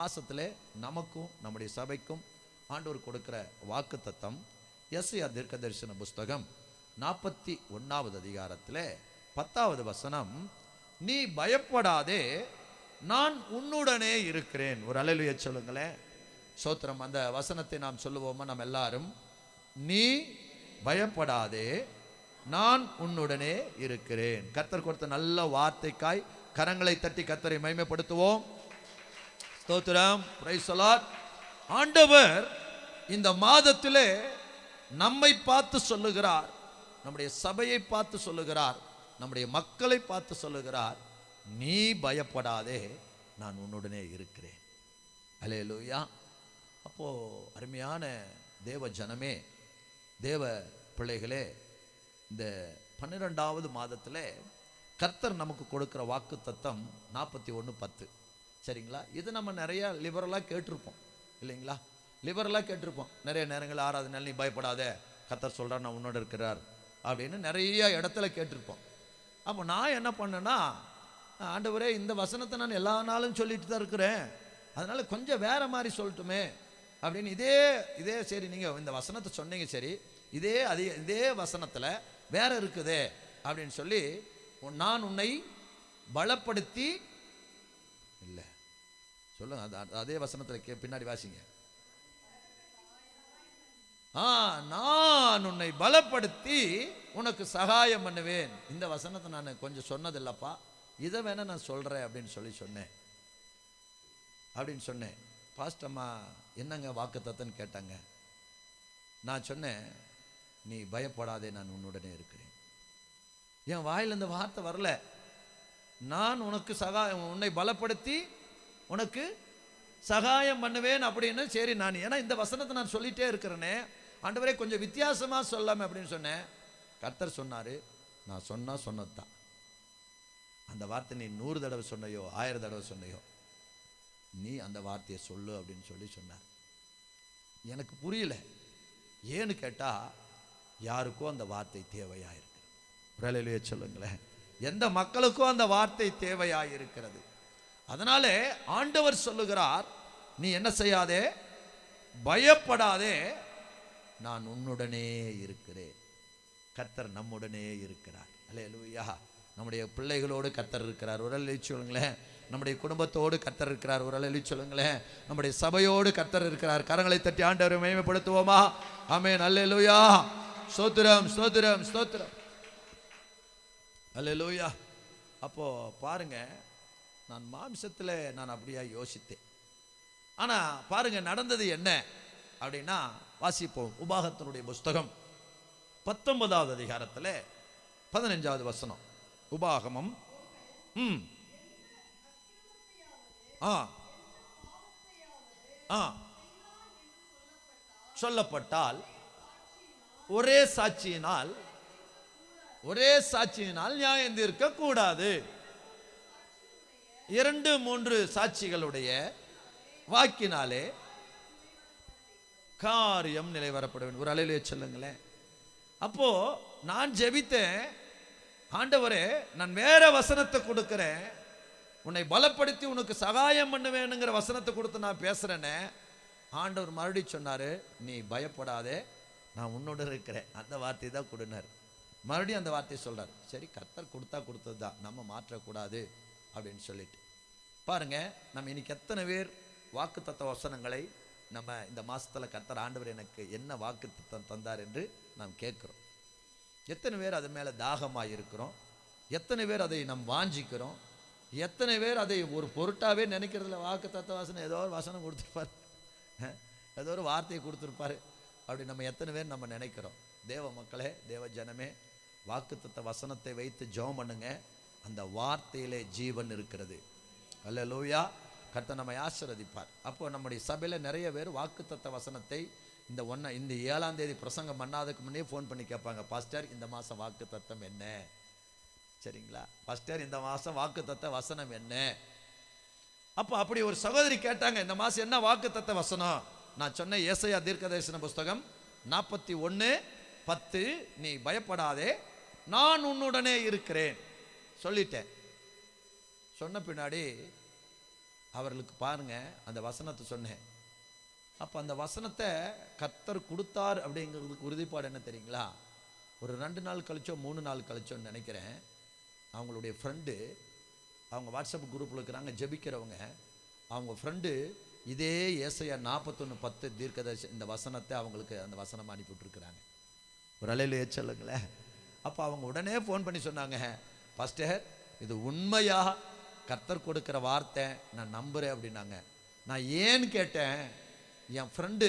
மாசத்தில் நமக்கும் நம்முடைய சபைக்கும் ஆண்டவர் கொடுக்கிற வாக்கு தத்தம் எஸ்ஐஆர் தீர்க்க தரிசன புஸ்தகம் நாற்பத்தி ஒன்றாவது அதிகாரத்தில் பத்தாவது வசனம் நீ பயப்படாதே நான் உன்னுடனே இருக்கிறேன். ஒரு அலையிலுய சொல்லுங்களேன். சோத்திரம் அந்த வசனத்தை நாம் சொல்லுவோமா நம்ம எல்லாரும்? நீ பயப்படாதே நான் உன்னுடனே இருக்கிறேன். கத்தர் கொடுத்த நல்ல வார்த்தைக்காய் கரங்களை தட்டி கத்தரை மைமைப்படுத்துவோம் ஸ்தோத்திரம் பிரைஸ் ஆண்டவர் இந்த மாதத்திலே நம்மை பார்த்து சொல்லுகிறார். நம்முடைய சபையை பார்த்து சொல்லுகிறார். நம்முடைய மக்களை பார்த்து சொல்லுகிறார். நீ பயப்படாதே நான் உன்னுடனே இருக்கிறேன். அலேலூயா அப்போ அருமையான தேவ ஜனமே தேவ பிள்ளைகளே இந்த பன்னிரெண்டாவது மாதத்தில் கர்த்தர் நமக்கு கொடுக்குற வாக்கு தத்தம் நாற்பத்தி ஒன்று பத்து. சரிங்களா? இது நம்ம நிறைய லிபரலாக கேட்டிருப்போம். இல்லைங்களா? லிபரலாக கேட்டிருப்போம். நிறைய நேரங்கள் ஆறாவது நீ பயப்படாத கத்தர் சொல்கிறார் நான் உன்னோட இருக்கிறார் அப்படின்னு நிறைய இடத்துல கேட்டிருப்போம். அப்போ நான் என்ன பண்ணேன்னா ஆண்டவரே இந்த வசனத்தை நான் எல்லா நாளும் சொல்லிட்டு தான் இருக்கிறேன். அதனால் கொஞ்சம் வேறு மாதிரி சொல்லட்டுமே அப்படின்னு இதே இதே சரி நீங்கள் இந்த வசனத்தை சொன்னீங்க சரி இதே அதே இதே வசனத்தில் வேற இருக்குதே அப்படின்னு சொல்லி நான் உன்னை பலப்படுத்தி சொல்லுங்க அது- அதே வசனத்தில் கே பின்னாடி வாசிங்க. ஆ நான் உன்னை பலப்படுத்தி உனக்கு சகாயம் பண்ணுவேன். இந்த வசனத்தை நான் கொஞ்சம் சொன்னதில்லப்பா. இதை வேணா நான் சொல்கிறேன் அப்படின்னு சொல்லி சொன்னேன். அப்படின்னு சொன்னேன். பாஸ்டம்மா என்னங்க வாக்குத்தத்தன்னு கேட்டாங்க. நான் சொன்னேன் நீ பயப்படாதே நான் உன்னுடனே இருக்கிறேன். என் வாயில் இந்த வார்த்தை வரல. நான் உனக்கு சகாயம் உன்னை பலப்படுத்தி உனக்கு சகாயம் பண்ணுவேன் அப்படின்னு. சரி நான் ஏன்னா இந்த வசனத்தை நான் சொல்லிட்டே இருக்கிறேனே. ஆண்டவரே கொஞ்சம் வித்தியாசமாக சொல்லாமல் அப்படின்னு சொன்னேன். கர்த்தர் சொன்னார் நான் சொன்னால் சொன்னது தான் அந்த வார்த்தை நீ நூறு தடவை சொன்னையோ ஆயிரம் தடவை சொன்னையோ நீ அந்த வார்த்தையை சொல்லு அப்படின்னு சொல்லி சொன்னார். எனக்கு புரியல. ஏன்னு கேட்டால் யாருக்கோ அந்த வார்த்தை தேவையாக இருக்கு பிரலையிலேயே சொல்லுங்களேன். எந்த மக்களுக்கும் அந்த வார்த்தை தேவையாக இருக்கிறது அதனாலே ஆண்டவர் சொல்லுகிறார் நீ என்ன செய்யாதே? பயப்படாதே. நான் உன்னுடனே இருக்கிறேன். கர்த்தர் நம்முடனே இருக்கிறார். அல்லேலூயா நம்முடைய பிள்ளைகளோடு கர்த்தர் இருக்கிறார். ஒரு எழுதி சொல்லுங்களேன். நம்முடைய குடும்பத்தோடு கர்த்தர் இருக்கிறார். ஒரு எழுதி சொல்லுங்களேன். நம்முடைய சபையோடு கர்த்தர் இருக்கிறார். கரங்களை தட்டி ஆண்டவரை மேம்படுத்துவோமா ஆமென். அல்லேலூயா ஸ்தோத்திரம் ஸ்தோத்திரம் ஸ்தோத்திரம். அல்லேலூயா அப்போ பாருங்க நான் மாம்சத்தில் நான் அப்படியா யோசித்தேன். ஆனா பாருங்க நடந்தது என்ன? அப்படின்னா வாசிப்போம். உபாகத்தினுடைய புஸ்தகம் பத்தொன்பதாவது அதிகாரத்தில் பதினஞ்சாவது வசனம். உபாகமம். ம். ஆ. ஆ. சொல்லப்பட்டால் ஒரே சாட்சியினால் ஒரே சாட்சியினால் நியாயம் தீர்க்க கூடாது இரண்டு மூன்று சாட்சிகளுடைய வாக்கினாலே காரியம் நிலைவரப்பட வேண்டும். ஒரு அலையிலே சொல்லுங்களேன். அப்போ நான் ஜெபித்தேன். ஆண்டவரே நான் வேற வசனத்தை கொடுக்கிறேன். உன்னை பலப்படுத்தி உனக்கு சகாயம் பண்ணுவேனுங்கிற வசனத்தை கொடுத்து நான் பேசுறேனே. ஆண்டவர் மறுபடியும் சொன்னாரு நீ பயப்படாதே நான் உன்னோட இருக்கிறேன். அந்த வார்த்தை தான் கொடுனார். மறுபடியும் அந்த வார்த்தையை சொல்கிறார் சரி கத்தர் கொடுத்தா கொடுத்தது தான் நம்ம மாற்றக்கூடாது அப்படின்னு சொல்லிட்டு. பாருங்கள் நம்ம இன்னைக்கு எத்தனை பேர் வாக்கு வசனங்களை நம்ம இந்த மாதத்தில் கத்தர் ஆண்டவர் எனக்கு என்ன வாக்கு தந்தார் என்று நாம் கேட்குறோம். எத்தனை பேர் அது மேலே தாகமாக இருக்கிறோம்? எத்தனை பேர் அதை நாம் வாஞ்சிக்கிறோம்? எத்தனை பேர் அதை ஒரு பொருட்டாகவே நினைக்கிறதுல வாக்கு தத்த வாசனை ஏதோ ஒரு வசனம் கொடுத்துருப்பார். ஏதோ ஒரு வார்த்தையை கொடுத்துருப்பாரு. அப்படி நம்ம எத்தனை பேர் நம்ம நினைக்கிறோம்? தேவ மக்களே தேவ ஜனமே வாக்குத்தத்த வசனத்தை வைத்து ஜோம் பண்ணுங்க. அந்த வார்த்தையிலே ஜீவன் இருக்கிறது. அல்ல லூயா கர்த்த நம்மை ஆசீர்வதிப்பார். அப்போ நம்முடைய சபையில் நிறைய பேர் வாக்குத்தத்த வசனத்தை இந்த ஒன்றை இந்த ஏழாம் தேதி பிரசங்கம் பண்ணாததுக்கு முன்னே ஃபோன் பண்ணி கேட்பாங்க. பாஸ்டர் இந்த மாதம் வாக்கு தத்தம் என்ன? சரிங்களா? பாஸ்டர் இந்த மாதம் வாக்கு தத்த வசனம் என்ன? அப்போ அப்படி ஒரு சகோதரி கேட்டாங்க இந்த மாதம் என்ன வாக்கு தத்த வசனம்? நான் சொன்ன ஏசையா தீர்க்கதரிசன புஸ்தகம் நாற்பத்தி ஒன்று பத்து நீ பயப்படாதே நான் உன்னுடனே இருக்கிறேன். சொல்லிட்டேன். சொன்ன பின்னாடி அவர்களுக்கு பாருங்க அந்த வசனத்தை சொன்னேன். அப்போ அந்த வசனத்தை கத்தர் கொடுத்தார் அப்படிங்கிறதுக்கு உறுதிப்பாடு என்ன தெரியுங்களா? ஒரு ரெண்டு நாள் கழிச்சோ மூணு நாள் கழிச்சோன்னு நினைக்கிறேன். அவங்களுடைய ஃப்ரெண்டு அவங்க வாட்ஸ்அப் குரூப்பில் இருக்கிறாங்க ஜெபிக்கிறவங்க. அவங்க ஃப்ரெண்டு இதே ஏசையா நாற்பத்தொன்று பத்து தீர்க்கதர்சி இந்த வசனத்தை அவங்களுக்கு அந்த வசனம் அனுப்பி விட்டுருக்குறாங்க. ஒரு அலையில் ஏச்சல்லுங்களேன் அப்போ அவங்க உடனே ஃபோன் பண்ணி சொன்னாங்க பாஸ்டர் இது உண்மையாக கர்த்தர் கொடுக்குற வார்த்தை நான் நம்புகிறேன் அப்படின்னாங்க. நான் ஏன்னு கேட்டேன் என் ஃப்ரெண்டு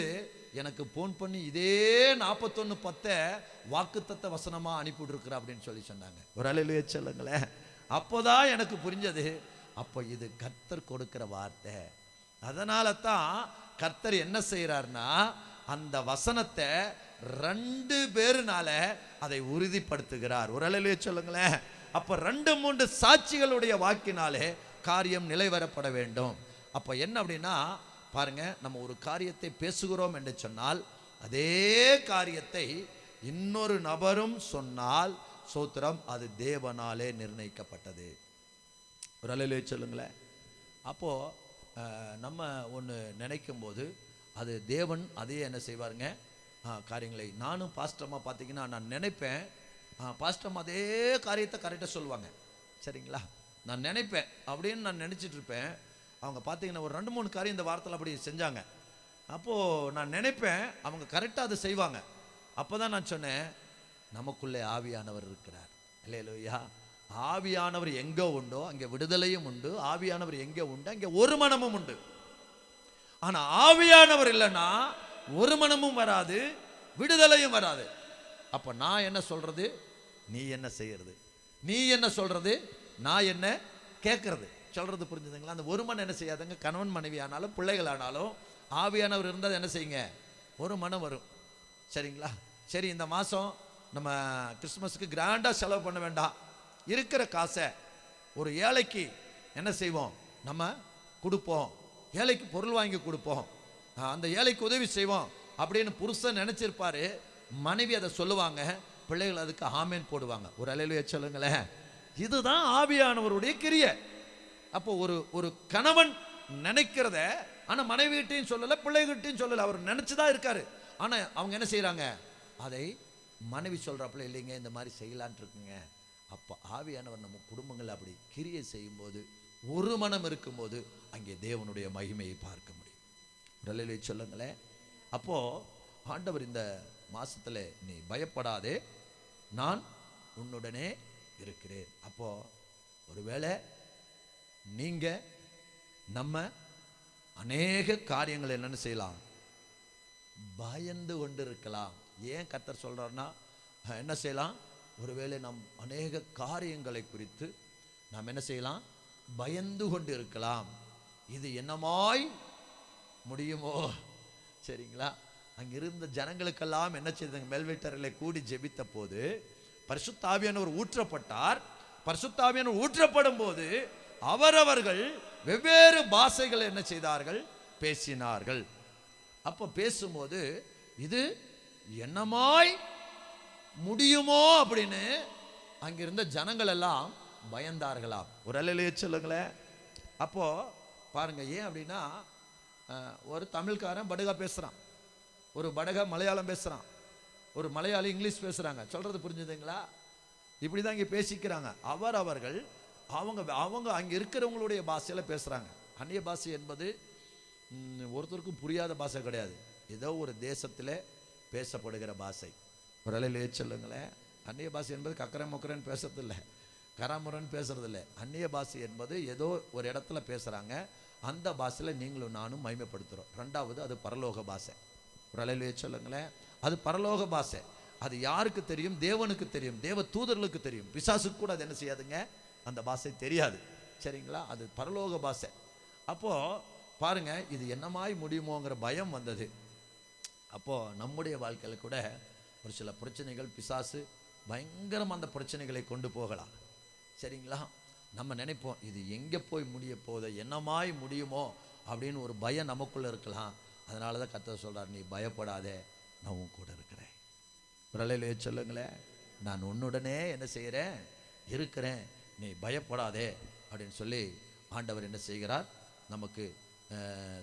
எனக்கு ஃபோன் பண்ணி இதே நாற்பத்தொன்று பத்தை வாக்குத்தத்த வசனமாக அனுப்பிவிட்ருக்குற அப்படின்னு சொல்லி சொன்னாங்க. ஒரு அலையில் ஏச்சல்லுங்களேன் அப்போதான் எனக்கு புரிஞ்சது. அப்போ இது கர்த்தர் கொடுக்கிற வார்த்தை. அதனால தான் கர்த்தர் என்ன செய்கிறார்னா அந்த வசனத்தை ரெண்டு பேருனால அதை உறுதிப்படுத்துகிறார். ஒரு அலையிலே சொல்லுங்களேன். அப்போ ரெண்டு மூன்று சாட்சிகளுடைய வாக்கினாலே காரியம் நிலைவரப்பட வேண்டும். அப்போ என்ன அப்படின்னா பாருங்க நம்ம ஒரு காரியத்தை பேசுகிறோம் என்று சொன்னால் அதே காரியத்தை இன்னொரு நபரும் சொன்னால் சோத்திரம் அது தேவனாலே நிர்ணயிக்கப்பட்டது. ஒரு அலையிலே சொல்லுங்களேன். அப்போது நம்ம ஒன்று நினைக்கும் போது அது தேவன் அதையே என்ன செய்வாருங்க? காரியங்களை நானும் பாஸ்டமாக பார்த்தீங்கன்னா நான் நினைப்பேன் பாஸ்டம் அதே காரியத்தை கரெக்டாக சொல்லுவாங்க. சரிங்களா? நான் நினைப்பேன். அப்படின்னு நான் நினச்சிட்டு இருப்பேன். அவங்க பார்த்தீங்கன்னா ஒரு ரெண்டு மூணு காரியம் இந்த வாரத்தில் அப்படி செஞ்சாங்க. அப்போது நான் நினைப்பேன் அவங்க கரெக்டாக அதை செய்வாங்க. அப்போ தான் நான் சொன்னேன் நமக்குள்ளே ஆவியானவர் இருக்கிறார். இல்லையா ஆவியானவர் எங்கே உண்டோ அங்கே விடுதலையும் உண்டு. ஆவியானவர் எங்கே உண்டு அங்கே ஒரு மனமும் உண்டு. ஆனால் ஆவியானவர் இல்லைன்னா ஒரு மனமும் வராது விடுதலையும் வராது. அப்போ நான் என்ன சொல்கிறது நீ என்ன செய்யறது? நீ என்ன சொல்றது? நான் என்ன கேட்கறது சொல்றது புரிஞ்சுதுங்களா? அந்த ஒரு மனம் என்ன செய்யாதுங்க? கணவன் மனைவி ஆனாலும் பிள்ளைகள் ஆனாலும் ஆவியானவர் இருந்தால் என்ன செய்யுங்க? ஒரு மனம் வரும். சரிங்களா? சரி இந்த மாதம் நம்ம கிறிஸ்மஸுக்கு கிராண்டாக செலவு பண்ண வேண்டாம். இருக்கிற காசை ஒரு ஏழைக்கு என்ன செய்வோம்? நம்ம கொடுப்போம். ஏழைக்கு பொருள் வாங்கி கொடுப்போம். அந்த ஏழைக்கு உதவி செய்வோம் அப்படின்னு புருஷன் நினச்சிருப்பாரு. மனைவி அதை சொல்லுவாங்க. பிள்ளைகள் அதுக்கு ஆமேன் போடுவாங்க. ஒரு அலையிலேயே சொல்லுங்களேன். இதுதான் ஆவியானவருடைய கிரியை. அப்போ ஒரு ஒரு கணவன் நினைக்கிறத ஆனால் மனைவிகிட்டையும் சொல்லலை பிள்ளைகிட்டையும் சொல்லலை அவர் நினச்சி தான் இருக்காரு. ஆனால் அவங்க என்ன செய்கிறாங்க அதை மனைவி சொல்கிறாப்புல இல்லைங்க இந்த மாதிரி செய்யலான்ட்டு இருக்குங்க. அப்போ ஆவியானவர் நம்ம குடும்பங்கள் அப்படி கிரியை செய்யும்போது ஒரு மனம் இருக்கும்போது அங்கே தேவனுடைய மகிமையை பார்க்க முடியும். உடலிலே சொல்லுங்களேன். அப்போ ஆண்டவர் இந்த மாசத்துல நீ பயப்படாதே. நான் உன்னுடனே இருக்கிறேன். அப்போ ஒருவேளை நீங்க நம்ம அநேக காரியங்கள் என்னன்னு செய்யலாம். பயந்து கொண்டு இருக்கலாம் ஏன் கத்தர் சொல்றாருன்னா என்ன செய்யலாம்? ஒருவேளை நம் அநேக காரியங்களை குறித்து நாம் என்ன செய்யலாம்? பயந்து கொண்டு இருக்கலாம் இது என்னமாய் முடியுமோ? சரிங்களா? அங்கிருந்த ஜனங்களுக்கெல்லாம் என்ன செய்தாங்க மெல்வெட்டரில் கூடி ஜெபித்த போது பரிசுத்தாவியானவர் ஊற்றப்பட்டார். பரிசுத்தாவியானவர் ஊற்றப்படும் போது அவரவர்கள் வெவ்வேறு பாஷைகளை என்ன செய்தார்கள்? பேசினார்கள். அப்போ பேசும்போது இது என்னமாய் முடியுமோ அப்படின்னு அங்கிருந்த ஜனங்கள் எல்லாம் பயந்தார்களாம். ஒரு அலையிலேயே சொல்லுங்களேன். அப்போது பாருங்க ஏன் அப்படின்னா ஒரு தமிழ்காரன் படுகா பேசுகிறான் ஒரு படக மலையாளம் பேசுகிறான் ஒரு மலையாளி இங்கிலீஷ் பேசுகிறாங்க சொல்கிறது புரிஞ்சுதுங்களா? இப்படி தான் இங்கே பேசிக்கிறாங்க. அவர் அவர்கள் அவங்க அவங்க அங்கே இருக்கிறவங்களுடைய பாஷையில் பேசுகிறாங்க அந்நிய பாஷை என்பது ஒருத்தருக்கும் புரியாத பாஷை கிடையாது. ஏதோ ஒரு தேசத்தில் பேசப்படுகிற பாஷை. ஒரு அலையிலே சொல்லுங்களேன். அந்நிய பாஷை என்பது கக்கரை முக்கரன் பேசுறதில்ல. கராமுரன் பேசுறதில்ல. அந்நிய பாஷை என்பது ஏதோ ஒரு இடத்துல பேசுகிறாங்க அந்த பாஷையில் நீங்களும் நானும் மைமைப்படுத்துகிறோம் ரெண்டாவது அது பரலோக பாஷை. ஒரு அலையிலேயே சொல்லுங்களேன். அது பரலோக பாஷை. அது யாருக்கு தெரியும்? தேவனுக்கு தெரியும். தேவ தூதர்களுக்கு தெரியும். பிசாசுக்கு கூட அது என்ன செய்யாதுங்க? அந்த பாஷை தெரியாது. சரிங்களா? அது பரலோக பாஷை. அப்போது பாருங்கள் இது என்னமாய் முடியுமோங்கிற பயம் வந்தது. அப்போது நம்முடைய வாழ்க்கையில் கூட ஒரு சில பிரச்சனைகள் பிசாசு பயங்கரம் அந்த பிரச்சனைகளை கொண்டு போகலாம். சரிங்களா? நம்ம நினைப்போம் இது எங்கே போய் முடிய போகுது? என்னமாய் முடியுமோ? அப்படின்னு ஒரு பயம் நமக்குள்ளே இருக்கலாம். அதனால தான் கத்த சொல்கிறார் நீ பயப்படாதே நான் உன் கூட இருக்கிறேன். பிரலையிலே சொல்லுங்களேன் நான் உன்னுடனே என்ன செய்கிறேன் இருக்கிறேன். நீ பயப்படாதே. அப்படின்னு சொல்லி ஆண்டவர் என்ன செய்கிறார்? நமக்கு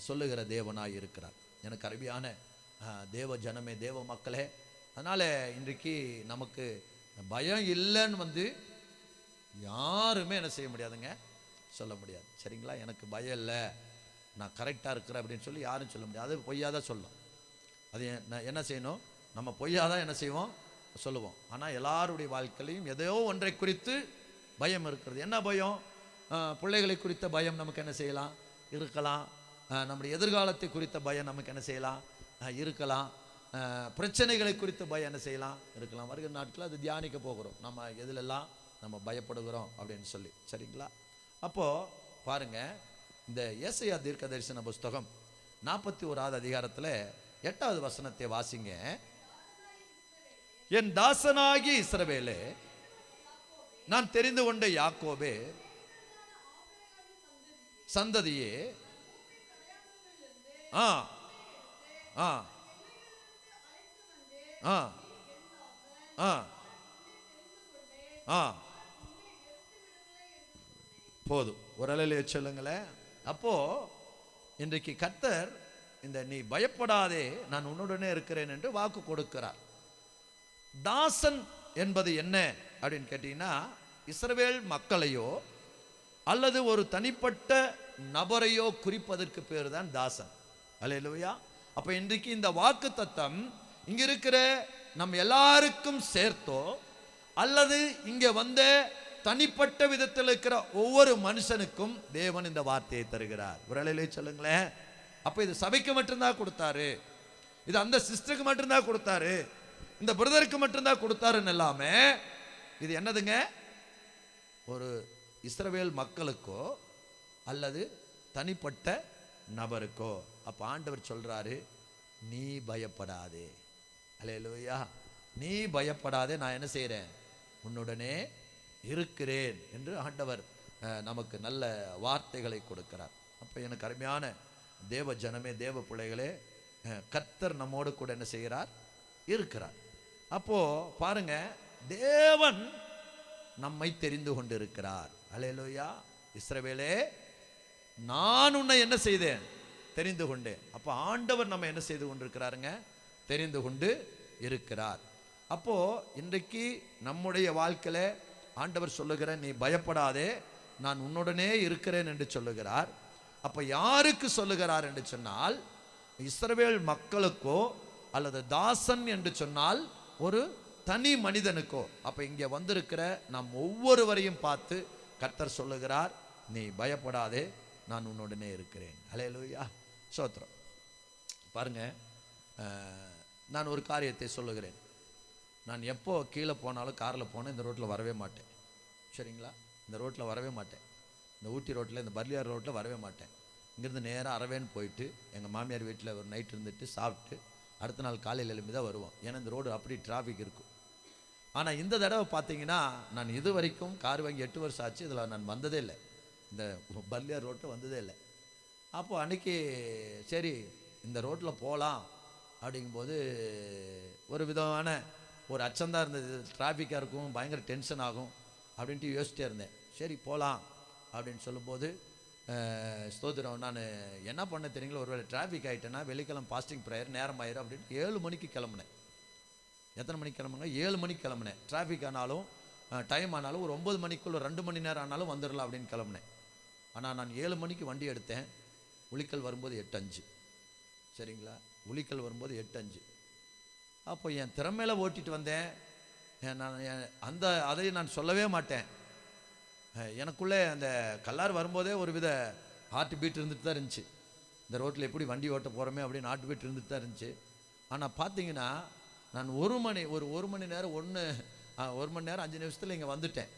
சொல்லுகிற தேவனாக இருக்கிறார். எனக்கு அருமையான தேவ ஜனமே தேவ மக்களே அதனால் இன்றைக்கு நமக்கு பயம் இல்லைன்னு வந்து யாருமே என்ன செய்ய முடியாதுங்க. சொல்ல முடியாது. சரிங்களா? எனக்கு பயம் இல்லை. நான் கரெக்டாக இருக்கிறேன் அப்படின்னு சொல்லி யாரும் சொல்ல முடியாது. அது பொய்யாக தான் சொல்லும். அது எ- நான் என்ன செய்யணும்? நம்ம பொய்யாக தான் என்ன செய்வோம்? சொல்லுவோம். ஆனால் எல்லாருடைய வாழ்க்கையிலையும் எதையோ ஒன்றை குறித்து பயம் இருக்கிறது. என்ன பயம்? பிள்ளைகளை குறித்த பயம் நமக்கு என்ன செய்யலாம்? இருக்கலாம். நம்முடைய எதிர்காலத்தை குறித்த பயம் நமக்கு என்ன செய்யலாம்? இருக்கலாம். பிரச்சனைகளை குறித்த பயம் என்ன செய்யலாம்? இருக்கலாம். வருகிற நாட்களில் அது தியானிக்க போகிறோம். நம்ம எதிலெல்லாம் நம்ம பயப்படுகிறோம் அப்படின்னு சொல்லி. சரிங்களா? அப்போது பாருங்க. இந்த ஏசையா தீர்க்க தரிசன புஸ்தகம் நாற்பத்தி ஓராவது அதிகாரத்தில் எட்டாவது வசனத்தை வாசிங்க. என் தாசனாகி இஸ்ரவேலே நான் தெரிந்து கொண்ட யாக்கோபே சந்ததியே ஆ ஆ ஆ ஆ ஆ. போதும். ஒரு அலையில் சொல்லுங்களேன். அப்போ இன்றைக்கு கர்த்தர் இந்த நீ பயப்படாதே நான் உன்னுடனே இருக்கிறேன் என்று வாக்கு கொடுக்கிறார். தாசன் என்பது என்ன அப்படின்னு கேட்டீங்கன்னா இஸ்ரவேல் மக்களையோ அல்லது ஒரு தனிப்பட்ட நபரையோ குறிப்பதற்கு பேர் தான் தாசன். அல்லேலூயா. அப்போ இன்றைக்கு இந்த வாக்கு தத்தம் இங்கே இருக்கிற நம் எல்லாருக்கும் சேர்த்தோ அல்லது இங்கே வந்த தனிப்பட்ட விதத்தில் இருக்கிற ஒவ்வொரு மனுஷனுக்கும் தேவன் இந்த வார்த்தையை தருகிறார். ஒரு சொல்லுங்களேன். அப்போ இது சபைக்கு மட்டும்தான் கொடுத்தாரு. இது அந்த சிஸ்டருக்கு மட்டும்தான் கொடுத்தாரு. இந்த பிரதருக்கு மட்டும்தான் கொடுத்தாருன்னு எல்லாமே இது என்னதுங்க? ஒரு இஸ்ரவேல் மக்களுக்கோ அல்லது தனிப்பட்ட நபருக்கோ. அப்போ ஆண்டவர் சொல்கிறாரு நீ பயப்படாதே. அலையலோயா நீ பயப்படாதே நான் என்ன செய்கிறேன் உன்னுடனே இருக்கிறேன் என்று ஆண்டவர் நமக்கு நல்ல வார்த்தைகளை கொடுக்கிறார். அப்போ எனக்கு அருமையான தேவ ஜனமே தேவ பிள்ளைகளே கர்த்தர் நம்மோடு கூட என்ன செய்கிறார்? இருக்கிறார். அப்போ பாருங்க தேவன் நம்மை தெரிந்து கொண்டிருக்கிறார். அலையலோயா இஸ்ரவேலே நான் உன்னை என்ன செய்தேன்? தெரிந்து கொண்டேன். அப்போ ஆண்டவர் நம்ம என்ன செய்து கொண்டிருக்கிறாருங்க? தெரிந்து கொண்டு இருக்கிறார். அப்போ இன்றைக்கு நம்முடைய வாழ்க்கையில ஆண்டவர் சொல்லுகிற நீ பயப்படாதே நான் உன்னுடனே இருக்கிறேன் என்று சொல்லுகிறார். அப்போ யாருக்கு சொல்லுகிறார் என்று சொன்னால் இஸ்ரவேல் மக்களுக்கோ அல்லது தாசன் என்று சொன்னால் ஒரு தனி மனிதனுக்கோ. அப்போ இங்கே வந்திருக்கிற நம் ஒவ்வொருவரையும் பார்த்து கர்த்தர் சொல்லுகிறார் நீ பயப்படாதே நான் உன்னுடனே இருக்கிறேன். அலையலூயா சோத்திரம். பாருங்க நான் ஒரு காரியத்தை சொல்லுகிறேன். நான் எப்போ கீழே போனாலும் காரில் போனேன் இந்த ரோட்டில் வரவே மாட்டேன். சரிங்களா? இந்த ரோட்டில் வரவே மாட்டேன். இந்த ஊட்டி ரோட்டில் இந்த பர்லியார் ரோட்டில் வரவே மாட்டேன். இங்கேருந்து நேராக அறவேன்னு போயிட்டு எங்கள் மாமியார் வீட்டில் ஒரு நைட் இருந்துட்டு சாப்பிட்டு அடுத்த நாள் காலையில் எழுப்பி தான் வருவோம். ஏன்னா இந்த ரோடு அப்படி டிராஃபிக் இருக்கும். ஆனால் இந்த தடவை பார்த்தீங்கன்னா நான் இது வரைக்கும் கார் வாங்கி எட்டு வருஷம் ஆச்சு. இதில் நான் வந்ததே இல்லை. இந்த பல்லியார் ரோட்டில் வந்ததே இல்லை. அப்போது அன்றைக்கி சரி இந்த ரோட்டில் போகலாம் அப்படிங்கும்போது ஒரு விதமான ஒரு அச்சந்தான் இருந்தது. டிராஃபிக்காக இருக்கும் பயங்கர டென்ஷன் ஆகும். அப்படின்ட்டு யோசிச்சிட்டே இருந்தேன். சரி போகலாம் அப்படின்னு சொல்லும்போது ஸ்தோத்திரம் நான் என்ன பண்ண தெரியுங்களா? ஒருவேளை டிராஃபிக் ஆகிட்டேன்னா வெள்ளிக்கிழமை பாஸ்டிங் ப்ரேயர் நேரம் ஆயிரும் அப்படின்னு ஏழு மணிக்கு கிளம்புனேன். எத்தனை மணிக்கு கிளம்புங்க ஏழு மணிக்கு கிளம்புனேன். டிராஃபிக் ஆனாலும் டைம் ஆனாலும் ஒரு ஒம்பது மணிக்குள்ள ரெண்டு மணி நேரம் ஆனாலும் வந்துடலாம் அப்படின்னு கிளம்புனேன். ஆனால் நான் ஏழு மணிக்கு வண்டி எடுத்தேன். உளிக்கல் வரும்போது எட்டு அஞ்சு. சரிங்களா? உளிக்கல் வரும்போது எட்டு அஞ்சு. அப்போ என் திறமையில ஓட்டிட்டு வந்தேன். நான் அந்த அதை நான் சொல்லவே மாட்டேன். எனக்குள்ளே அந்த கல்லார் வரும்போதே ஒரு வித ஹார்ட் பீட் இருந்துட்டு தான் இருந்துச்சு. இந்த ரோட்டில் எப்படி வண்டி ஓட்ட போகிறோமே அப்படின்னு ஹார்ட் பீட் இருந்துட்டு தான் இருந்துச்சு. ஆனால் பார்த்தீங்கன்னா நான் ஒரு மணி ஒரு ஒரு மணி நேரம் ஒன்று ஒரு மணி நேரம் அஞ்சு நிமிஷத்தில் இங்கே வந்துட்டேன்.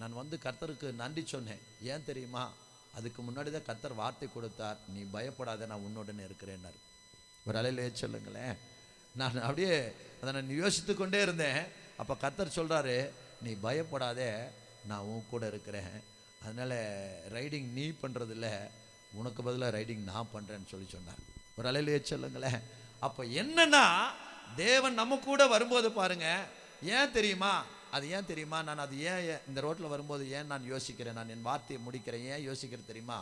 நான் வந்து கர்த்தருக்கு நன்றி சொன்னேன். ஏன் தெரியுமா? அதுக்கு முன்னாடி தான் கர்த்தர் வார்த்தை கொடுத்தார். நீ பயப்படாத நான் உன்னுடனே இருக்கிறேன்னாரு. ஒரு அலையிலே சொல்லுங்களேன். நான் அப்படியே அதை நான் யோசித்து கொண்டே இருந்தேன். அப்போ கத்தர் சொல்கிறாரு நீ பயப்படாதே நான் உன் கூட இருக்கிறேன். அதனால் ரைடிங் நீ பண்ணுறதில்ல உனக்கு பதிலாக ரைடிங் நான் பண்ணுறேன்னு சொல்லி சொன்னார். ஒரு அலையிலேயே சொல்லுங்களேன். அப்போ என்னன்னா தேவன் நம்ம கூட வரும்போது பாருங்கள் ஏன் தெரியுமா? அது ஏன் தெரியுமா? நான் அது ஏன் ஏன் இந்த ரோட்டில் வரும்போது ஏன் நான் யோசிக்கிறேன்? நான் என் வார்த்தையை முடிக்கிறேன். ஏன் யோசிக்கிறேன் தெரியுமா?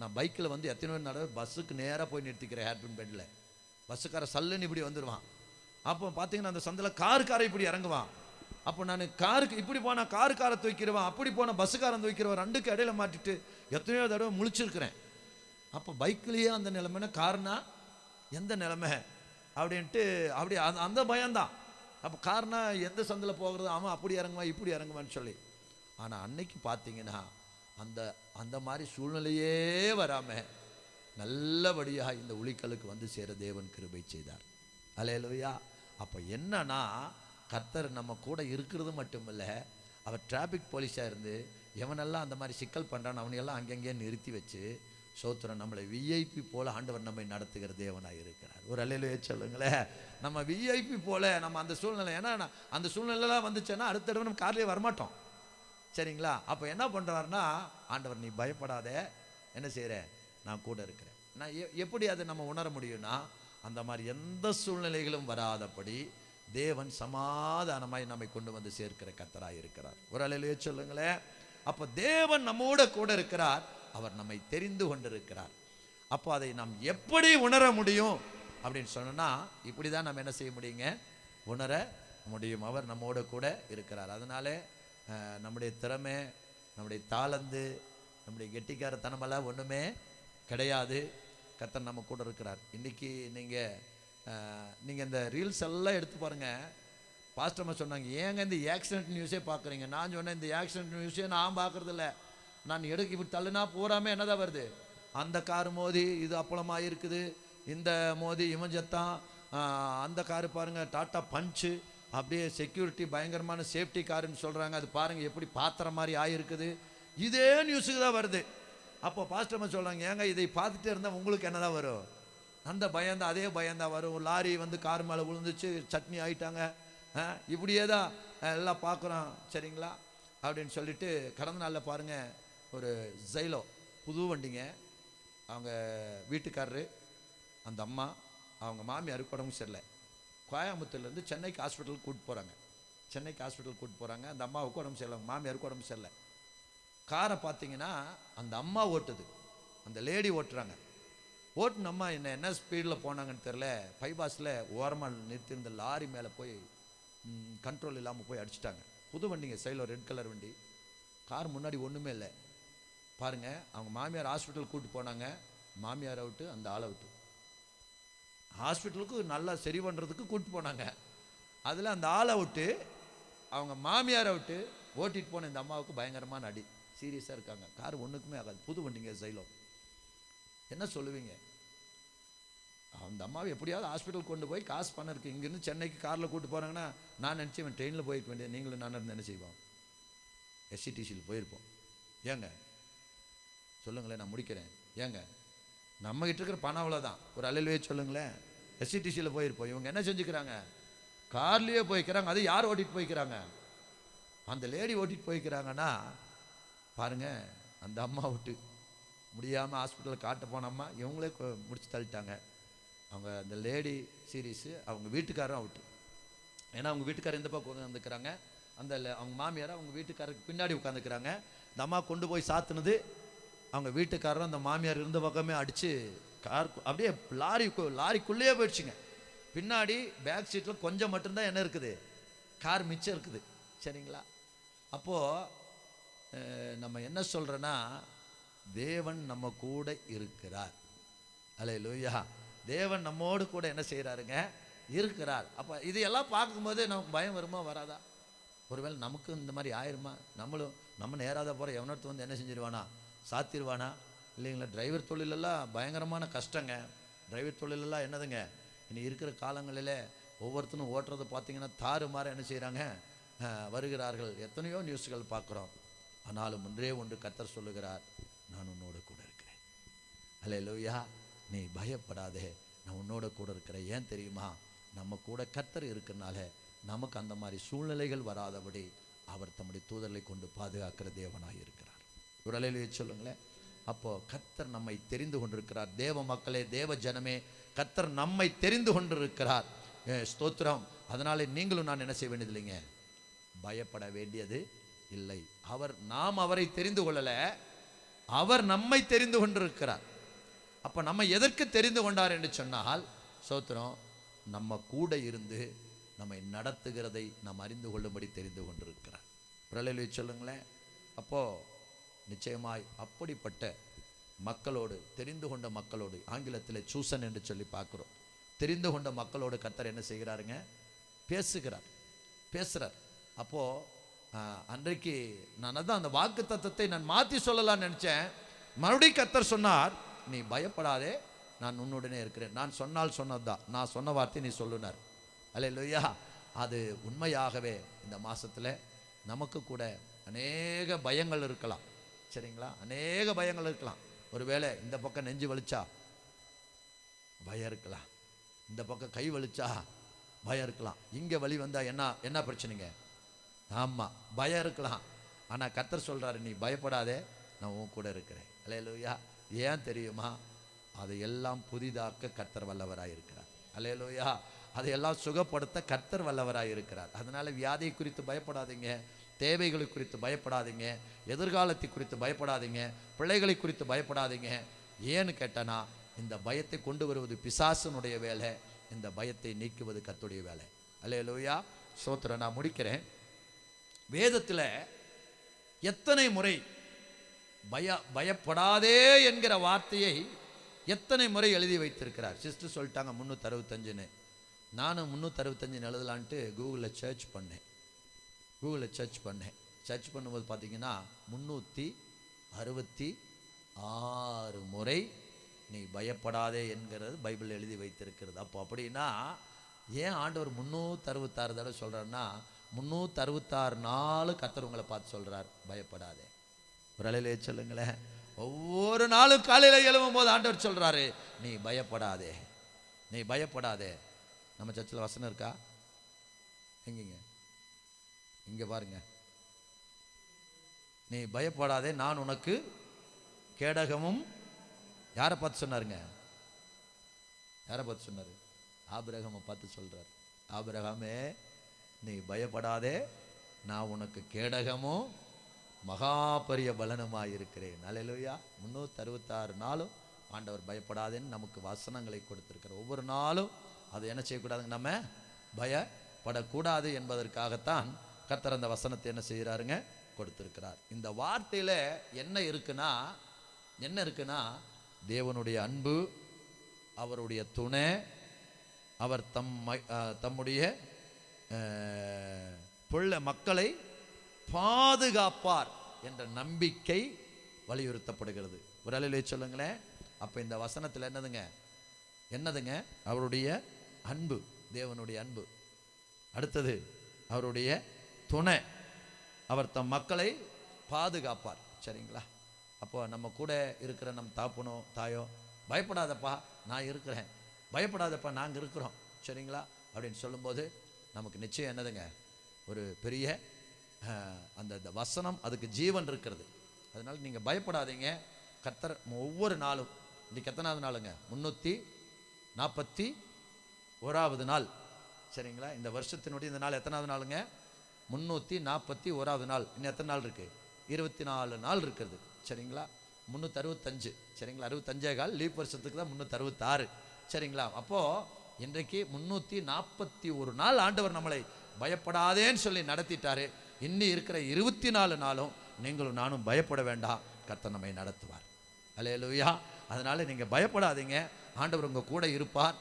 நான் பைக்கில் வந்து எத்தனை நடவு பஸ்ஸுக்கு நேராக போய் நிறுத்திக்கிறேன் ஹேர்பின் பெட்டில் பஸ்ஸுக்கார சல்லுன்னு இப்படி வந்துடுவான் அப்போ பார்த்தீங்கன்னா அந்த சந்தில் காருக்காரை இப்படி இறங்குவான். அப்போ நான் காருக்கு இப்படி போனால் காருக்காரை தூக்கிடுவான் அப்படி போனால் பஸ்ஸுக்காரன் தூக்கிடுவான் ரெண்டுக்கு இடையில மாட்டிட்டு எத்தனையோ தடவை முழிச்சிருக்கிறேன். அப்போ பைக்லேயே அந்த நிலைமைனா காருனா எந்த நிலைமை? அப்படின்ட்டு அப்படி அந்த அந்த பயம்தான். அப்போ காருனா எந்த சந்தில் போகிறது? அவன் அப்படி இறங்குவான் இப்படி இறங்குவான்னு சொல்லி. ஆனால் அன்னைக்கு பார்த்தீங்கன்னா அந்த அந்த மாதிரி சூழ்நிலையே வராமல் நல்லபடியாக இந்த உளிக்கலுக்கு வந்து சேர தேவன் கிருபை செய்தார். அலையலுயா. அப்போ என்னன்னா கர்த்தர் நம்ம கூட இருக்கிறது மட்டும் இல்லை அவர் டிராஃபிக் போலீஸாக இருந்து எவனெல்லாம் அந்த மாதிரி சிக்கல் பண்ணுறான் அவனையெல்லாம் அங்கங்கே நிறுத்தி வச்சு சோத்திரம் நம்மளை விஐபி போல் ஆண்டவர் நம்மை நடத்துகிற தேவனாக இருக்கிறார். ஒரு அலையிலேயே சொல்லுங்களேன். நம்ம விஐபி போல் நம்ம அந்த சூழ்நிலை ஏன்னா நான் அந்த சூழ்நிலைலாம் வந்துச்சுன்னா அடுத்த தடவை நம்ம கார்லேயே வரமாட்டோம். சரிங்களா? அப்போ என்ன பண்ணுறாருன்னா ஆண்டவர் நீ பயப்படாத என்ன செய்கிற நான் கூட இருக்கிறேன். நான் எ- எப்படி அதை நம்ம உணர முடியும்னா அந்த மாதிரி எந்த சூழ்நிலைகளும் வராதபடி தேவன் சமாதானமாய் நம்மை கொண்டு வந்து சேர்க்கிற கத்தராக இருக்கிறார். ஒரு அலையிலேயே சொல்லுங்களேன். அப்போ தேவன் நம்மோட கூட இருக்கிறார். அவர் நம்மை தெரிந்து கொண்டிருக்கிறார். அப்போ அதை நாம் எப்படி உணர முடியும் அப்படின்னு சொன்னோன்னா இப்படி தான் நம்ம என்ன செய்ய முடியுங்க? உணர முடியும். அவர் நம்மோட கூட இருக்கிறார். அதனாலே நம்முடைய திறமை நம்முடைய தாளந்து நம்முடைய கெட்டிக்காரத்தனமெல்லாம் ஒன்றுமே கிடையாது. கத்தர் நம்ம கூட இருக்கிறார். இன்றைக்கி நீங்கள் நீங்கள் இந்த ரீல்ஸ் எல்லாம் எடுத்து பாருங்கள் பாஸ்டர்மா சொன்னாங்க ஏங்க இந்த ஆக்சிடென்ட் நியூஸே பார்க்குறீங்க நான் சொன்னேன் இந்த ஆக்சிடென்ட் நியூஸே நான் பார்க்குறதில்ல நான் எடுக்க இப்படி தள்ளுனா பூராமே என்னதான் வருது? அந்த கார் மோதி இது அப்பளமாக இருக்குது. இந்த மோதி இவன் செத்தான். அந்த காரு பாருங்கள் டாட்டா பஞ்சு. அப்படியே செக்யூரிட்டி பயங்கரமான சேஃப்டி காருன்னு சொல்கிறாங்க அது பாருங்கள் எப்படி பாத்திர மாதிரி ஆகிருக்குது இதே நியூஸுக்கு தான் வருது. அப்போ பாஸ்டர்மா சொல்கிறாங்க ஏங்க இதை பார்த்துட்டே இருந்தால் உங்களுக்கு என்னதான் வரும்? அந்த பயந்தான் அதே பயந்தான் வரும். ஒரு லாரி வந்து கார் மேலே விழுந்துச்சு சட்னி ஆயிட்டாங்க. ஆ, இப்படியே தான் எல்லாம் பார்க்குறோம். சரிங்களா? அப்படின்னு சொல்லிட்டு கடந்த நாளில் பாருங்கள் ஒரு ஜைலோ புது வண்டிங்க. அவங்க வீட்டுக்காரரு அந்த அம்மா அவங்க மாமியாருக்கு உடம்பு சரியில்லை. கோயம்புத்தூர்லேருந்து சென்னைக்கு ஹாஸ்பிட்டலுக்கு கூப்பிட்டு போகிறாங்க சென்னைக்கு ஹாஸ்பிட்டலுக்கு கூப்பிட்டு போகிறாங்க அந்த அம்மாவுக்கு உடம்பு சரியில்லை மாமியாருக்கு உடம்பு சரியில்லை. காரை பார்த்தீங்கன்னா அந்த அம்மா ஓட்டுது. அந்த லேடி ஓட்டுறாங்க. ஓட்டுன அம்மா என்ன என்ன ஸ்பீடில் போனாங்கன்னு தெரில பைபாஸில் ஓரமாக நிறுத்தியிருந்த லாரி மேலே போய் கண்ட்ரோல் இல்லாமல் போய் அடிச்சிட்டாங்க. புது வண்டிங்க சைடில் ரெட் கலர் வண்டி. கார் முன்னாடி ஒன்றுமே இல்லை. பாருங்கள் அவங்க மாமியார் ஹாஸ்பிட்டல் கூப்பிட்டு போனாங்க. மாமியாரை விட்டு அந்த ஆளை விட்டு. ஹாஸ்பிட்டலுக்கு நல்லா சரி பண்ணுறதுக்கு கூப்பிட்டு போனாங்க. அதில் அந்த ஆளை விட்டு அவங்க மாமியாரை விட்டு ஓட்டிகிட்டு போன இந்த அம்மாவுக்கு பயங்கரமான அடி. சீரியஸாக இருக்காங்க. கார் ஒன்றுக்குமே ஆகாது. புது வண்டிங்க சைலோ என்ன சொல்லுவீங்க? அந்த அம்மாவை எப்படியாவது ஹாஸ்பிட்டல் கொண்டு போய் காசு பணம் இருக்குது இங்கேருந்து சென்னைக்கு காரில் கூட்டு போகிறாங்கன்னா நான் நினச்சி இவன் ட்ரெயினில் போயிருக்க வேண்டியது. நீங்களும் நான் இருந்து என்ன செய்வோம்? எஸ்சிடிசியில் போயிருப்போம். ஏங்க? சொல்லுங்களேன் நான் முடிக்கிறேன். ஏங்க? நம்மகிட்ட இருக்கிற பணம் அவ்வளோதான் ஒரு அலையிலே சொல்லுங்களேன். எஸ்சிடிசியில் போயிருப்போம். இவங்க என்ன செஞ்சுக்கிறாங்க? கார்லேயே போய்க்கிறாங்க. அது யார் ஓட்டிகிட்டு போய்க்கிறாங்க? அந்த லேடி ஓட்டிகிட்டு போய்க்கிறாங்கன்னா பாருங்கள் அந்த அம்மா விட்டு முடியாமல் ஹாஸ்பிட்டலில் காட்ட போனம்மா இவங்களே முடிச்சு தள்ளிட்டாங்க. அவங்க அந்த லேடி சீரீஸு அவங்க வீட்டுக்காரரும் அவுட்டு ஏன்னா அவங்க வீட்டுக்காரர் எந்த பக்கம் உட்காந்துக்கிறாங்க அந்த அவங்க மாமியார் அவங்க வீட்டுக்காரருக்கு பின்னாடி உட்காந்துக்கிறாங்க இந்த அம்மா கொண்டு போய் சாத்துனது அவங்க வீட்டுக்காரரும் அந்த மாமியார் இருந்த பக்கமே அடித்து கார் அப்படியே லாரி கு- லாரிக்குள்ளேயே போயிடுச்சுங்க. பின்னாடி பேக் சீட்டில் கொஞ்சம் மட்டும்தான் என்ன இருக்குது. கார் மிச்சம் இருக்குது. சரிங்களா? அப்போது நம்ம என்ன சொல்கிறோன்னா தேவன் நம்ம கூட இருக்கிறார். அலே லூயா தேவன் நம்மோடு கூட என்ன செய்கிறாருங்க இருக்கிறார். அப்போ இதையெல்லாம் பார்க்கும்போது நமக்கு பயம் வருமா வராதா? ஒருவேளை நமக்கும் இந்த மாதிரி ஆயிருமா? நம்மளும் நம்ம நேராத போகிற எவனொருத்த வந்து என்ன செஞ்சிருவானா? சாத்திருவானா? இல்லைங்களா? டிரைவர் தொழிலெல்லாம் பயங்கரமான கஷ்டங்க. டிரைவர் தொழிலெல்லாம் என்னதுங்க? இனி இருக்கிற காலங்களில் ஒவ்வொருத்தனும் ஓட்டுறதை பார்த்தீங்கன்னா தாறு மாற என்ன செய்கிறாங்க வருகிறார்கள். எத்தனையோ நியூஸ்கள் பார்க்குறோம். ஆனாலும் ஒன்றே ஒன்று கத்தர் சொல்லுகிறார் நான் உன்னோட கூட இருக்கிறேன். அல்லேலூயா நீ பயப்படாதே நான் உன்னோட கூட இருக்கிறேன். ஏன் தெரியுமா? நம்ம கூட கத்தர் இருக்கிறனால நமக்கு அந்த மாதிரி சூழ்நிலைகள் வராதபடி அவர் தம்முடைய தூதர்களை கொண்டு பாதுகாக்கிற தேவனாக இருக்கிறார். ஒரு சொல்லுங்களேன். அப்போ கத்தர் நம்மை தெரிந்து கொண்டிருக்கிறார். தேவ மக்களே தேவ ஜனமே கத்தர் நம்மை தெரிந்து கொண்டிருக்கிறார். ஸ்தோத்திரம். அதனாலே நீங்களும் நான் என்ன செய்ய வேண்டியதில்லைங்க? பயப்பட வேண்டியது இல்லை. அவர் நாம் அவரை தெரிந்து கொள்ளலை. அவர் நம்மை தெரிந்து கொண்டிருக்கிறார். அப்போ நம்ம எதற்கு தெரிந்து கொண்டார் என்று சொன்னால் சோத்திரம் நம்ம கூட இருந்து நம்மை நடத்துகிறதை நாம் அறிந்து கொள்ளும்படி தெரிந்து கொண்டிருக்கிறார். பிரலையில சொல்லுங்களேன். அப்போது நிச்சயமாய் அப்படிப்பட்ட மக்களோடு தெரிந்து கொண்ட மக்களோடு ஆங்கிலத்தில் சூசன் என்று சொல்லி பார்க்குறோம். தெரிந்து கொண்ட மக்களோடு கத்தர் என்ன செய்கிறாருங்க? பேசுகிறார். பேசுகிறார் அப்போது அன்றைக்கு நான் அதான் அந்த வாக்கு தத்துவத்தை நான் மாற்றி சொல்லலாம்னு நினச்சேன். மறுபடியும் கத்தர் சொன்னார் நீ பயப்படாதே நான் உன்னுடனே இருக்கிறேன். நான் சொன்னால் சொன்னதுதான். நான் சொன்ன வார்த்தை நீ சொல்லுனார். அல்ல இல்லையா அது உண்மையாகவே இந்த மாதத்தில் நமக்கு கூட அநேக பயங்கள் இருக்கலாம். சரிங்களா? அநேக பயங்கள் இருக்கலாம். ஒருவேளை இந்த பக்கம் நெஞ்சு வலிச்சா? பயம் இருக்கலாம். இந்த பக்கம் கை வலிச்சா? பயம் இருக்கலாம். இங்கே வலி வந்தால் என்ன என்ன பிரச்சனைங்க? ஆமாம் பயம் இருக்கலாம். ஆனால் கத்தர் சொல்கிறாரு நீ பயப்படாதே நான் உன் கூட இருக்கிறேன். அலையலூயா ஏன் தெரியுமா? அதையெல்லாம் புதிதாக்க கர்த்தர் வல்லவராக இருக்கிறார். அலையலூயா அதையெல்லாம் சுகப்படுத்த கர்த்தர் வல்லவராக இருக்கிறார். அதனால் வியாதியை குறித்து பயப்படாதீங்க தேவைகளை குறித்து பயப்படாதீங்க எதிர்காலத்தை குறித்து பயப்படாதீங்க பிள்ளைகளை குறித்து பயப்படாதீங்க. ஏன்னு கேட்டனா இந்த பயத்தை கொண்டு வருவது பிசாசனுடைய வேலை இந்த பயத்தை நீக்குவது கத்துடைய வேலை. அல்லேலூயா. சோத்திர நான் முடிக்கிறேன். வேதத்தில் எத்தனை முறை பய பயப்படாதே என்கிற வார்த்தையை எத்தனை முறை எழுதி வைத்திருக்கிறார்? சிஸ்டர் சொல்லிட்டாங்க முந்நூற்றறுபத்தஞ்சுன்னு நானும் முந்நூற்றறுபத்தஞ்சுன்னு எழுதலான்ட்டு கூகுளில் சர்ச் பண்ணேன். கூகுளில் சர்ச் பண்ணேன். சர்ச் பண்ணும்போது பார்த்தீங்கன்னா முந்நூற்றி அறுபத்தி ஆறு முறை நீ பயப்படாதே என்கிறது பைபிள் எழுதி வைத்திருக்கிறது. அப்போ அப்படின்னா ஏன் ஆண்டவர் முந்நூற்றறுபத்தாறு தடவை சொல்கிறாருன்னா முந்நூற்றி அறுபத்தாறு நாலு உங்களை பார்த்து சொல்கிறார் பயப்படாதே. விரலிலே சொல்லுங்களேன். ஒவ்வொரு நாளும் காலையில் எழும்பும் போது ஆண்டவர் சொல்கிறாரு நீ பயப்படாதே. நீ பயப்படாதே. நம்ம சர்ச்சில் வசனம் இருக்கா? எங்கேங்க? இங்கே பாருங்க. நீ பயப்படாதே நான் உனக்கு கேடகமும் யாரை பார்த்து சொன்னாருங்க? யாரை பார்த்து சொன்னார்? ஆபிரகமை பார்த்து சொல்கிறார் ஆபிரகாமே நீ பயப்படாதே நான் உனக்கு கேடகமும் மகா பெரிய இருக்கிறேன் அலையிலுயா முந்நூற்றி அறுபத்தாறு நாளும் ஆண்டவர் பயப்படாதேன்னு நமக்கு வசனங்களை கொடுத்துருக்கிறார். ஒவ்வொரு நாளும் அது என்ன செய்யக்கூடாதுங்க நம்ம? பயப்படக்கூடாது என்பதற்காகத்தான் கர்த்தர் அந்த வசனத்தை என்ன செய்கிறாருங்க? கொடுத்துருக்கிறார். இந்த வார்த்தையில் என்ன இருக்குன்னா என்ன இருக்குன்னா தேவனுடைய அன்பு அவருடைய துணை அவர் தம் ம- தம்முடைய பிள்ளை மக்களை பாதுகாப்பார் என்ற நம்பிக்கை வலியுறுத்தப்படுகிறது. ஒரு அலையிலே சொல்லுங்களேன். அப்போ இந்த வசனத்தில் என்னதுங்க? என்னதுங்க? அவருடைய அன்பு தேவனுடைய அன்பு. அடுத்தது அவருடைய துணை. அவர் தம் மக்களை பாதுகாப்பார். சரிங்களா? அப்போ நம்ம கூட இருக்கிற நம் தாப்பனோ தாயோ பயப்படாதப்பா நான் இருக்கிறேன். பயப்படாதப்பா நாங்கள் இருக்கிறோம். சரிங்களா? அப்படின்னு சொல்லும்போது நமக்கு நிச்சயம் என்னதுங்க? ஒரு பெரிய அந்த வசனம் அதுக்கு ஜீவன் இருக்கிறது. அதனால் நீங்கள் பயப்படாதீங்க. கத்தர் ஒவ்வொரு நாளும் இன்றைக்கு எத்தனாவது நாளுங்க? முந்நூற்றி நாற்பத்தி ஓராவது நாள். சரிங்களா? இந்த வருஷத்தினுடைய இந்த நாள் எத்தனாவது நாளுங்க? முந்நூற்றி நாற்பத்தி ஓராவது நாள். இன்னும் எத்தனை நாள் இருக்குது இருபத்தி நாலு நாள் இருக்கிறது. சரிங்களா? முந்நூற்றி அறுபத்தஞ்சு சரிங்களா? அறுபத்தஞ்சே கால் லீப் வருஷத்துக்கு தான் முந்நூற்றி அறுபத்தாறு சரிங்களா? அப்போது இன்றைக்கு முன்னூற்றி நாற்பத்தி ஒரு நாள் ஆண்டவர் நம்மளை பயப்படாதேன்னு சொல்லி நடத்திட்டாரு. இன்னி இருக்கிற இருபத்தி நாலு நாளும் நீங்களும் நானும் பயப்பட வேண்டாம். கர்த்தர் நம்மை நடத்துவார். அல்லேலூயா அதனால நீங்கள் பயப்படாதீங்க. ஆண்டவர் உங்கள் கூட இருப்பார்.